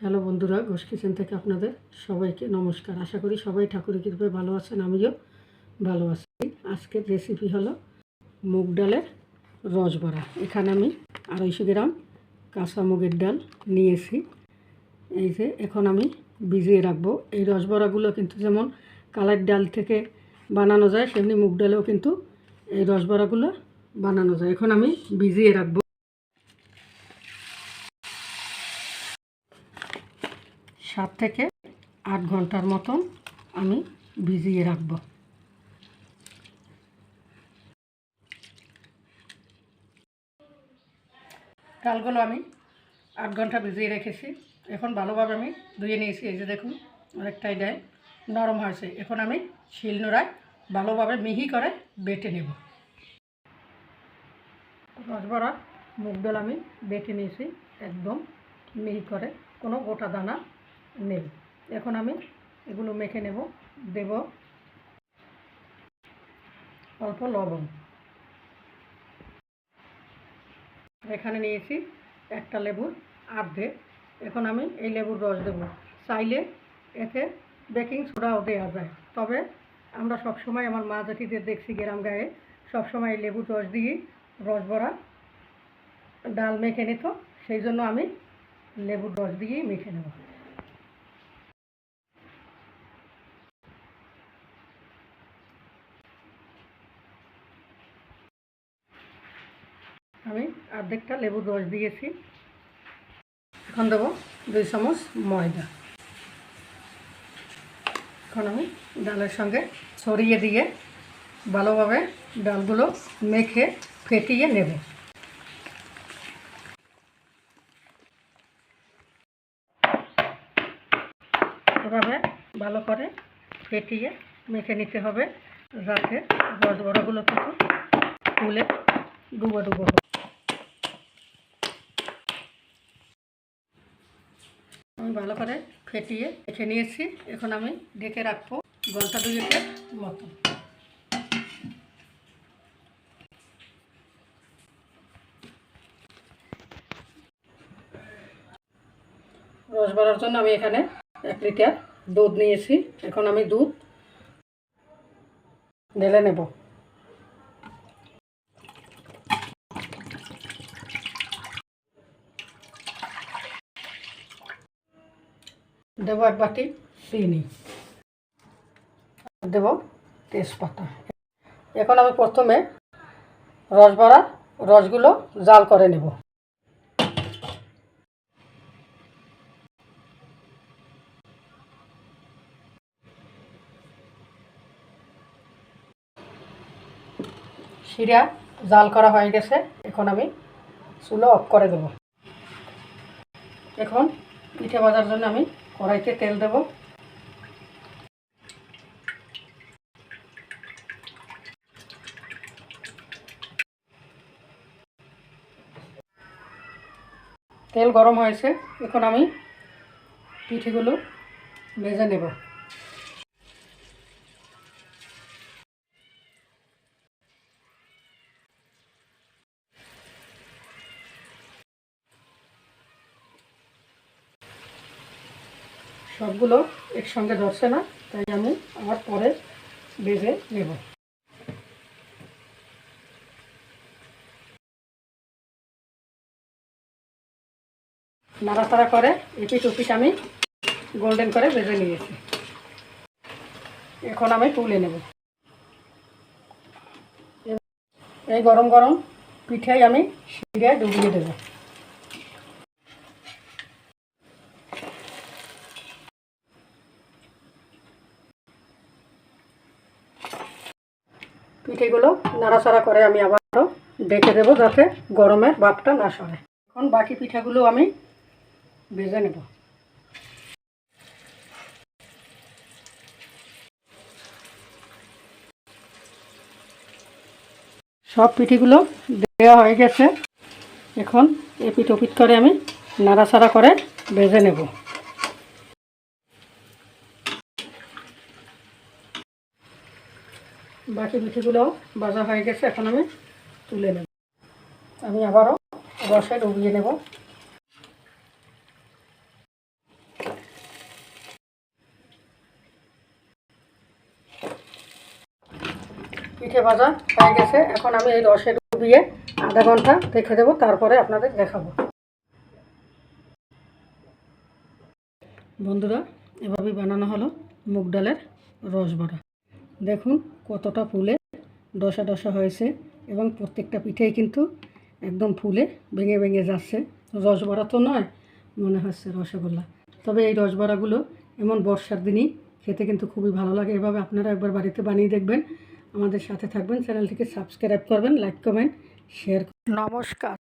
Hello বন্ধুরা, Ghosh kitchen থেকে আপনাদের সবাইকে নমস্কার। আশা করি সবাই ঠাকুরের কৃপায় ভালো আছেন, আমিও ভালো আছি। আজকের রেসিপি হলো মুগ ডালের রসবড়া। এখানে আমি আড়াইশো গ্রাম কাঁচা মুগের ডাল নিয়েছি। এই যে এখন আমি ভিজিয়ে রাখব। এই রসবড়াগুলো কিন্তু যেমন কালার ডাল থেকে বানানো যায়, সেমনি মুগ ডালেও কিন্তু এই রসবড়াগুলো বানানো যায়। এখন আমি ভিজিয়ে রাখব। সাত থেকে আট ঘণ্টার মতন আমি ভিজিয়ে রাখব। ডালগুলো আমি আট ঘণ্টা ভিজিয়ে রেখেছি। এখন ভালোভাবে আমি ধুয়ে নিয়েছি। এই যে দেখুন, অনেকটাই ডাল নরম হয়েছে। এখন আমি শিলনোড়ায় ভালোভাবে মিহি করে বেটে নেব। রসবড়া মুগ ডাল আমি বেটে নিয়েছি, একদম মিহি করে। কোনো গোটা দানা নেই এখন আমি এগুলো মেখে নেব, দেব অল্প লবণ। এখানে নিয়েছি একটা লেবুর আর্ধে এখন আমি এই লেবুর রস দেব। চাইলে এতে বেকিং সোডাও দেওয়া যায়। তবে আমরা সবসময় আমার মা জাতিদের দেখছি গ্রাম গায়ে, সবসময় এই লেবুর রস দিয়ে রস ভরা ডাল মেখে নিত। সেই জন্য আমি লেবুর রস দিয়েই মেখে নেব। আমি অর্ধেকটা লেবুর রস দিয়েছি। এখন দেবো দুই চামচ ময়দা। এখন আমি ডালের সঙ্গে ছড়িয়ে দিয়ে ভালোভাবে ডালগুলো মেখে ফেটিয়ে নেব। এভাবে ভালো করে ফেটিয়ে মেখে নিতে হবে। যাতে রসবড়াগুলো কিন্তু ফুলে ডুবো ডুবো। আমি ভালো করে ফেটিয়ে রেখে নিয়েছি। এখন আমি ডেকে রাখব ঘণ্টা দুয়েকের মতো। রসবড়ার জন্য আমি এখানে এক লিটার দুধ নিয়েছি। এখন আমি দুধ ঢেলে নেব। দেবো এক বাটি চিনি দেব তেজপাতা। এখন আমি প্রথমে রসবড়া রসগুলো জাল করে নেব। শিরা জাল করা হয়ে গেছে। এখন আমি চুলো অফ করে দেব। এখন পিঠে ভাজার জন্য আমি কড়াইতে তেল দেব। তেল গরম হয়েছে এখন আমি পিঠেগুলো ভেজে নেব। সবগুলো একসঙ্গে ধরছে না, তাই আমি আবার পরে ভেজে নেব। নাড়াচাড়া করে এপিট ওপিট আমি গোল্ডেন করে ভেজে নিয়েছি। এখন আমি তুলে নেব। এই গরম গরম পিঠাই আমি শিরে ডুবিয়ে দেবো। পিঠেগুলো নাড়াচাড়া করে আমি আবারও ডেকে দেবো যাতে গরমের ভাবটা না সরে। এখন বাকি পিঠাগুলো আমি ভেজে নেব। সব পিঠেগুলো দেওয়া হয়ে গেছে। এখন এপিট ওপিট করে আমি নাড়াচাড়া করে ভেজে নেব। বাকি মিঠিগুলোও বাজা হয়ে গেছে, এখন আমি তুলে নেব। আমি আবারও রসে ডুবিয়ে নেব। পিঠে ভাজা হয়ে গেছে, এখন আমি এই রসে ডুবিয়ে আধা ঘণ্টা রেখে দেবো, তারপরে আপনাদের দেখাবো। বন্ধুরা, এভাবেই বানানো হলো মুগ ডালের রস বড়া দেখুন কতটা ফুলে ডসা ডসা হয়েছে এবং প্রত্যেকটা পিঠেই কিন্তু একদম ফুলে ভেঙে ভেঙে যাচ্ছে। রসবড়া তো নয়, মনে হচ্ছে রসগোল্লা। তবে এই রসবড়াগুলো এমন বর্ষার দিনই খেতে কিন্তু খুবই ভালো লাগে। এভাবে আপনারা একবার বাড়িতে বানিয়ে দেখবেন। আমাদের সাথে থাকবেন, চ্যানেলটিকে সাবস্ক্রাইব করবেন, লাইক কমেন্ট, শেয়ার নমস্কার।